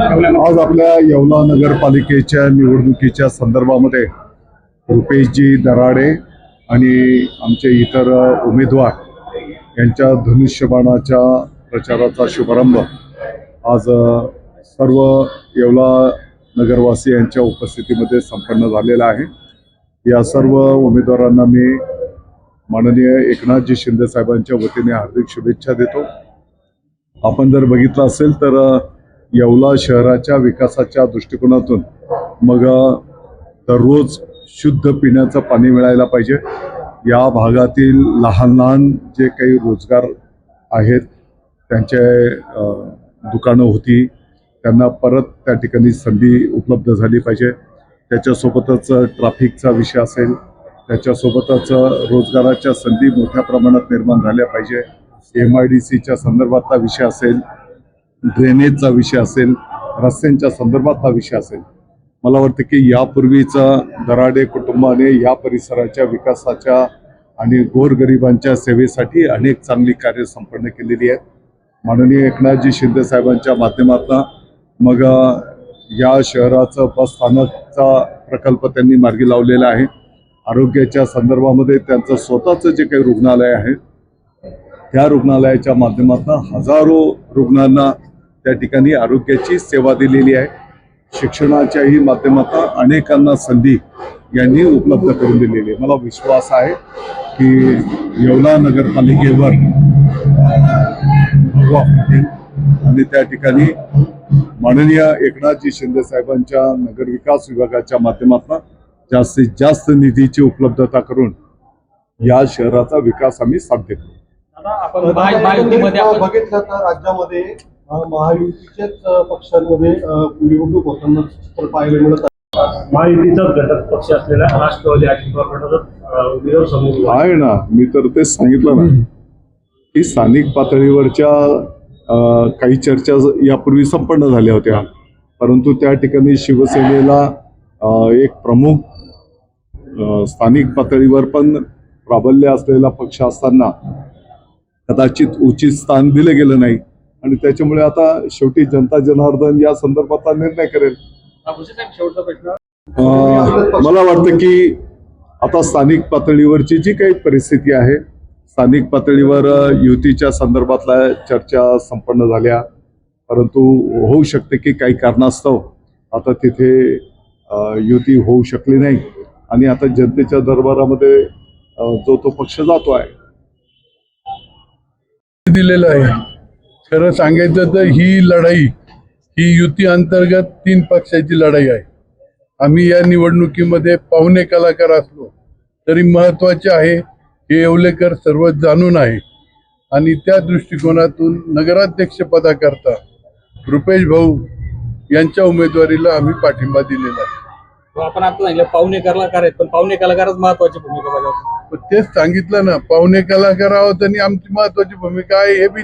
आज आपल्या येवला नगरपालिकेच्या निवडणुकीच्या संदर्भामध्ये रुपेशजी दराडे आणि आमचे इतर उमेदवार यांच्या धनुष्यबाणाच्या प्रचाराचा शुभारंभ आज सर्व येवला नगरवासी यांच्या उपस्थितीमध्ये संपन्न झालेला आहे. या सर्व उमेदवारांना मी माननीय एकनाथजी शिंदे साहेबांच्या वतीने हार्दिक शुभेच्छा देतो. आपण जर बघितलं असेल तर येवला शहराच्या विकासाच्या दृष्टिकोनातून मग दररोज शुद्ध पिण्याचं पाणी मिळायला पाहिजे. या भागातील लहान लहान जे काही रोजगार आहेत त्यांचे दुकानं होती त्यांना परत त्या ठिकाणी संधी उपलब्ध झाली पाहिजे. त्याच्यासोबतच ट्रॅफिकचा विषय असेल त्याच्यासोबतच रोजगाराच्या संधी मोठ्या प्रमाणात निर्माण झाल्या पाहिजे. एम आय डी सीच्या संदर्भातला विषय असेल ड्रेनेजचा विषय असेल रस्त्यांच्या संदर्भातला विषय असेल मला वाटतं की यापूर्वीचा दराडे कुटुंबाने या परिसराच्या विकासाच्या आणि गोरगरिबांच्या सेवेसाठी अनेक चांगली कार्य संपन्न केलेली आहेत. माननीय एकनाथजी शिंदे साहेबांच्या माध्यमातून मग या शहराचं बस स्थानकचा प्रकल्प त्यांनी मार्गी लावलेला आहे. आरोग्याच्या संदर्भामध्ये त्यांचं स्वतःचं जे काही रुग्णालय आहे त्या रुग्णालयाच्या माध्यमातून हजारो रुग्णांना त्या ठिकाणी आरोग्याची सेवा दिलेली आहे. शिक्षणाच्याही माध्यमातून अनेकांना संधी यांनी उपलब्ध करून दिलेली आहे. मला विश्वास आहे की येवला नगरपालिकेवर भगवा आणि त्या ठिकाणी माननीय एकनाथजी शिंदे साहेबांच्या नगरविकास विभागाच्या माध्यमातून जास्तीत जास्त निधीची उपलब्धता करून या शहराचा विकास आम्ही साध्य करू. दादा, आपण महा- महायुतीमध्ये आपण बघितलं तर राज्यामध्ये महायुतीच्याच पक्षांमध्ये निवडणूक होताना चित्र पाहायला मिळत आहे. महायुतीचाच घटक पक्ष असलेला राष्ट्रवादी अजित पवार गटाचा विरोध समोर उभा आहे. ना मी तर तेच सांगितलं ना. की स्थानिक पातळीवरच्या काही चर्चा यापूर्वी संपन्न झाल्या होत्या. परंतु त्या ठिकाणी शिवसेनेला एक प्रमुख स्थानिक पातळीवर पण प्राबल्य असलेला पक्ष असताना कदाचित उचित स्थान दिलं गेलं नाही. आणि त्याच्यामुळे आता शेवटी जनता जनार्दन या संदर्भातला निर्णय करेल. भुसे साहेब शेवटचा प्रश्न. अं, मला वाटतं की आता स्थानिक पातळीवरची जी काही परिस्थिती आहे स्थानिक पातळीवर युतीच्या संदर्भातल्या चर्चा संपन्न झाल्या. परंतु होऊ शकते की काही कारणास्तव आता तिथे युती होऊ शकली नाही. आणि आता जनतेच्या दरबारामध्ये जो तो पक्ष जातो आहे. दिलेलं आहे. खरं सांगायचं तर ही लढाई ही युती अंतर्गत तीन पक्षाची लढाई आहे. आम्ही या निवडणुकीमध्ये पाहुणे कलाकार असलो तरी महत्त्वाचे आहे हे येवलेकर सर्व जाणून आहे. आणि त्या दृष्टिकोनातून नगराध्यक्ष पदाकरता रुपेश भाऊ यांच्या उमेदवारीला आम्ही पाठिंबा दिलेला आहे. आपण आता सांगितलं पाहुणे कलाकार आहेत पण पाहुणे कलाकारच महत्वाची भूमिका बजावतात. तेच सांगितलं ना पाहुणे कलाकार आहोत आणि आमची महत्वाची भूमिका आहे हे बी